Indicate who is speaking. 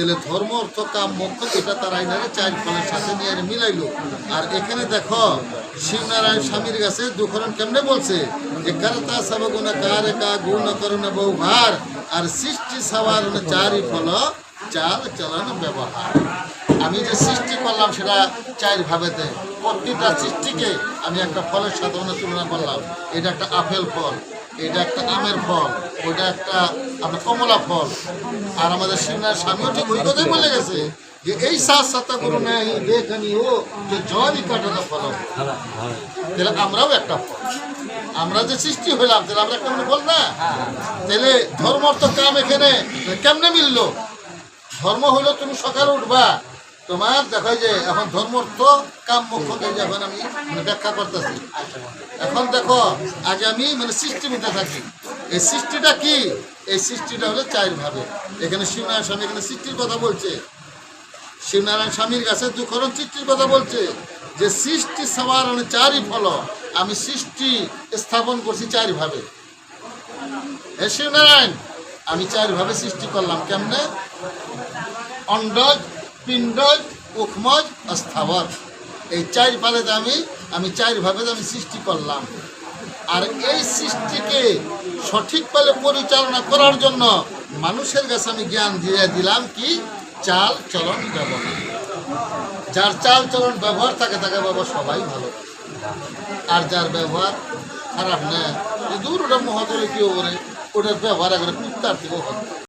Speaker 1: তাহলে ধর্ম, অর্থ, কাম, মোক্ষ এটা তার আইনারে চার ফলের সাথে নিয়ে মিলাইলো। আর এখানে দেখো, শিবনারায়ণ স্বামীর কাছে দুখরণ কেমনে বলছে? যে কারতা সব গুণ, কারে কা গুণ করুণ বহু ভার আর সৃষ্টি সবার চারি ফল, চাল, চলন, ব্যবহার। আমি যে সৃষ্টি করলাম সেটা চার ভাবেতে প্রতিটা সৃষ্টিকে আমি একটা ফলের সাথে তুলনা করলাম। এটা একটা আপেল ফল, এটা একটা আমের ফল ওইটা একটা আপনার কমলা ফল। আর আমাদের সিংহার স্বামীও ঠিক ওই কথাই বলে গেছে যে, এই সাত সাতটা করো নাই দেখানি ও, যে জলই কাটাতে ফল তাহলে আমরাও একটা ফল। আমরা যে সৃষ্টি হইলাম, তাহলে আমরা কেমন ফল না? তাহলে ধর্ম অর্থ কাম এখানে? কেমনে মিললো? ধর্ম হলো তুমি সকালে উঠবা, তোমার দেখো যে এখন ধর্ম অর্থ কাম মুখ্যকে যখন আমি মানে ব্যাখ্যা করতেছি। এখন দেখো, আগে আমি মানে সৃষ্টি মিটে থাকি। এই সৃষ্টিটা কি? এই সৃষ্টিটা হলো চার ভাবে। এখানে শিবনারায়ণ স্বামী এখানে সৃষ্টির কথা বলছে। শিবনারায়ণ স্বামীর কাছে দুঃখরণ সৃষ্টির কথা বলছে যে সৃষ্টি সমারণে চারই ফল। আমি সৃষ্টি স্থাপন করছি চার ভাবে। হে শিবনারায়ণ, আমি চার ভাবে সৃষ্টি করলাম কেমনে? অন্ডজ, পিণ্ডজ, উখমজ স্থাবর। এই চার পালেতে আমি আমি চার ভাবে আমি সৃষ্টি করলাম। আর এই সৃষ্টিকে সঠিকভাবে পরিচালনা করার জন্য মানুষের কাছে আমি জ্ঞান দিয়ে দিলাম কি? চাল চলন ব্যবহার। যার চাল চলন ব্যবহার থাকে, তাকে বাবা সবাই ভালো আর যার ব্যবহার খারাপ না দূর ওটা মহাদরে কেউ করে? ওটার ব্যবহার একবারে কুত্তার থেকেও ভালো।